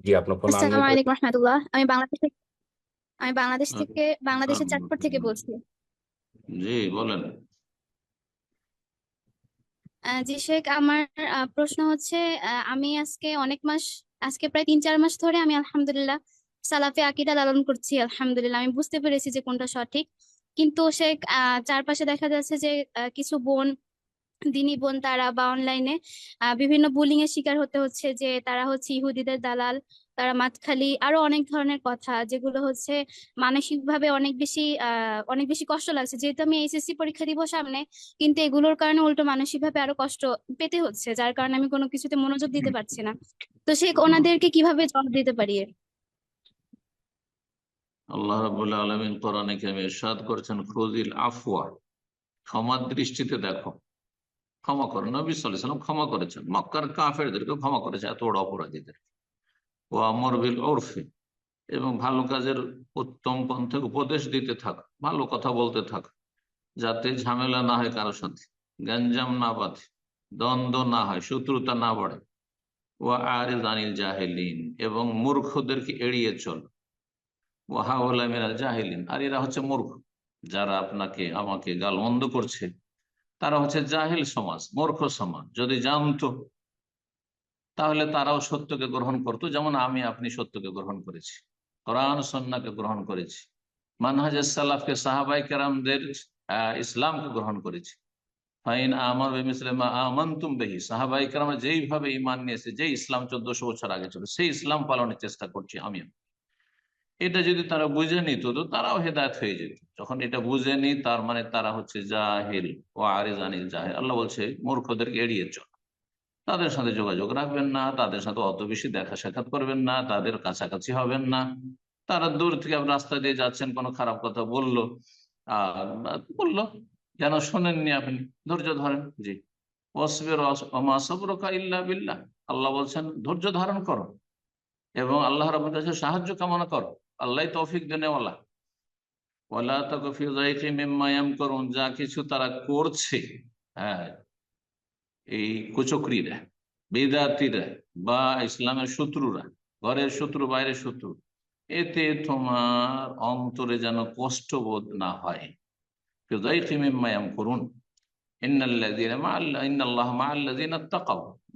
জি আপনার ফোন আসসালামু আলাইকুম রহমতুল্লাহ। আমি বাংলাদেশ থেকে আমি বাংলাদেশ আচ্ছা, থেকে বাংলাদেশের চাঁদপুর থেকে বলছি। জি বলেন। আহ, জি শেখ আমার আহ, প্রশ্ন হচ্ছে আহ, আমি আজকে অনেক মাস আজকে প্রায় তিন চার মাস ধরে আমি আলহামদুলিল্লাহ সালাফে আকীদা লালন করছি আলহামদুলিল্লাহ। আমি বুঝতে পেরেছি যে কোনটা সঠিক। কিন্তু শেখ আহ, চারপাশে দেখা যাচ্ছে যে আহ, কিছু বোন দিনী বোন তারা বা অনলাইনে বিভিন্ন বুলিং এর শিকার হতে হচ্ছে যে তারা হচ্ছে ইহুদিদের দালাল, তারা মাতখালি, আরও অনেক ধরনের কথা যেগুলো হচ্ছে মানসিকভাবে অনেক বেশি অনেক বেশি কষ্ট লাগছে। যেহেতু আমি এইচএসসি পরীক্ষা দিব সামনে, কিন্তু এগুলোর কারণে উল্টো মানসিকভাবে আরও কষ্ট পেতে হচ্ছে, যার কারণে আমি কোনো কিছুতে মনোযোগ দিতে পারছি না। তো সে ওনাদেরকে কীভাবে জবাব দিতে পারি? আল্লাহ রাবুল্লাহ আলমিন কোরআনে কেমে ইরশাদ করেছেন খুজিল আফওয়া ক্ষমার দৃষ্টিতে দেখো। ক্ষমা করো। নবী সাল্লাম ক্ষমা করেছেন। মক্কার কাফেরদেরকে ক্ষমা করেছে। এত বড় অপরাধীদের। ও আমর বিল ওরফে এবং ভালো কাজের উত্তম পন্থে উপদেশ দিতে থাক, ভালো কথা বলতে থাক, যাতে ঝামেলা না হয় কারোর সাথে, গ্যাঞ্জাম না বাঁধে, দ্বন্দ্ব না হয়, শত্রুতা না বাড়ে। ও আরে জানিল জাহেলিন, এবং মূর্খদেরকে এড়িয়ে চল। ও হাওলামেরা জাহেলিন, আর এরা হচ্ছে মূর্খ, যারা আপনাকে, আমাকে গালমন্দ করছে। তারা হচ্ছে জাহেল সমাজ, মূর্খ সমাজ। যদি জানতো, তাহলে তারাও সত্যকে গ্রহণ করতো। যেমন আমি, আপনি সত্যকে গ্রহণ করেছি। কোরআন সন্নাকে গ্রহণ করেছি। মানহাজ সালাফকে, সাহাবাই কেরামদের ইসলামকে গ্রহণ করেছি। ফাইন আমার আমন্তুম বেহি। সাহাবাই কেরাম যেইভাবে ইমান নিয়েছে যে ইসলাম চোদ্দশো বছর আগে ছিল সেই ইসলাম পালনের চেষ্টা করছি আমি এটা যদি তারা বুঝে নিত, তো তারাও হেদায়ত হয়ে যেত। যখন এটা বুঝেনি তার মানে তারা হচ্ছে জাহিল ও আরে জানিল জাহিল। আল্লাহ বলছে, মূর্খদেরকে এড়িয়ে চল। তাদের সাথে যোগাযোগ রাখবেন না, তাদের সাথে অত বেশি দেখা সাক্ষাৎ করবেন না, তাদের কাছাকাছি হবেন না। তারা দূর থেকে রাস্তা দিয়ে যাচ্ছেন, কোনো খারাপ কথা বলল। আর বলল, যেন শোনেননি আপনি, ধৈর্য ধরেন। জি। অসবের অমাসবরকা ইল্লা বিল্লাহ। আল্লাহ বলছেন, ধৈর্য ধারণ করো এবং আল্লাহ রবের কাছে সাহায্য কামনা করো। আল্লাহ তৌফিক দেনেওয়ালা ওয়ালা। তকফি যায়কি ইয়ামকুরুন, যা কিছু তারা করছে হ্যাঁ এই কুচক্রীরা, বেদাতিরা বা ইসলামের শত্রুরা, ঘরের শত্রু, বাইরের শত্রু, এতে তোমার অন্তরে যেন কষ্ট বোধ না হয়। করুন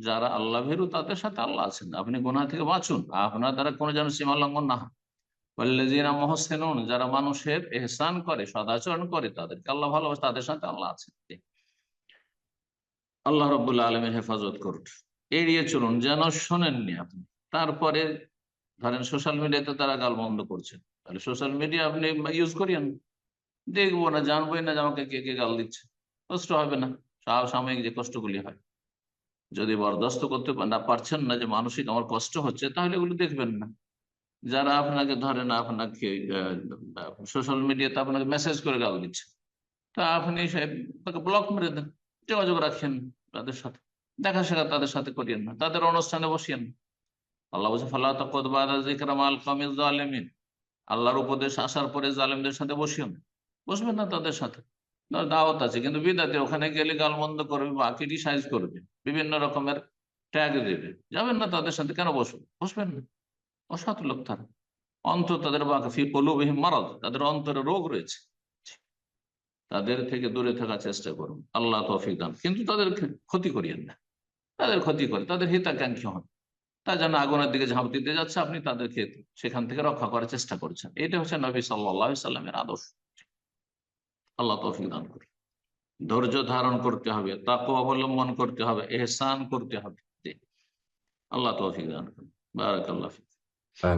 যারা আল্লাহ ভেরু তাদের সাথে আল্লাহ আছেন। আপনি গোনা থেকে বাঁচুন, আপনার দ্বারা কোনো যেন সীমা লঙ্ঘন না হয়। মহসেনুন, যারা মানুষের এহসান করে, সদাচরণ করে, তাদেরকে আল্লাহ ভালোবাসে, তাদের সাথে আল্লাহ আছেন। আল্লাহ রবুল্লা আলমের হেফাজত করুন। এড়িয়ে চলুন, যেন শোনেননি আপনি। তারপরে ধরেন সোশ্যাল মিডিয়াতে তারা গাল বন্ধ করছেন তাহলে সোশ্যাল মিডিয়া আপনি ইউজ করিয়েন। দেখব না, জানবোই না যে আমাকে কে কে গাল দিচ্ছে। কষ্ট হবে না। সাময়িক যে কষ্টগুলি হয়। যদি বরদাস্ত করতে না পারছেন না যে মানসিক আমার কষ্ট হচ্ছে, তাহলে এগুলো দেখবেন না। যারা আপনাকে ধরেন আপনাকে সোশ্যাল মিডিয়াতে আপনাকে মেসেজ করে গাল দিচ্ছে, তা আপনি ব্লক মেরে দেন, যোগাযোগ রাখেন তাদের সাথে। দেখা সাক্ষাৎ তাদের সাথে করিয়েন না, তাদের অনুষ্ঠানে বসিয়েন না। আল্লাহ বলছে ফাল্লাহিন আল্লাহর উপদেশ আসার পরে জালেমদের সাথে বসিয়েন বসবেন না তাদের সাথে। দাওয়াত আছে, কিন্তু বিদাতে ওখানে গেলে গালমন্দ করবে বা ক্রিটিসাইজ করবে, বিভিন্ন রকমের ট্যাগ দেবে। যাবেন না তাদের সাথে, কেন বসবেন? বসবেন না। অসৎ লোক তারা। অন্তর তাদের মারদ, তাদের অন্তরে রোগ রয়েছে। তাদের থেকে দূরে থাকার চেষ্টা করুন। আল্লাহ তৌফিক দান। কিন্তু তাদের ক্ষতি করিয়েন না। তাদের ক্ষতি করে, তাদের হিতাকাঙ্ক্ষী হন। তা যেন আগুনের দিকে ঝাঁপ দিতে যাচ্ছে, আপনি তাদেরকে সেখান থেকে রক্ষা করার চেষ্টা করছেন। এটা হচ্ছে নবী সাল্লাহ সাল্লামের আদর্শ। আল্লাহ তৌফিক দান করুন। ধৈর্য ধারণ করতে হবে তাকে অবলম্বন করতে হবে, এহসান করতে হবে। আল্লাহ তৌফিক দান করুন। বারাক আল্লাহ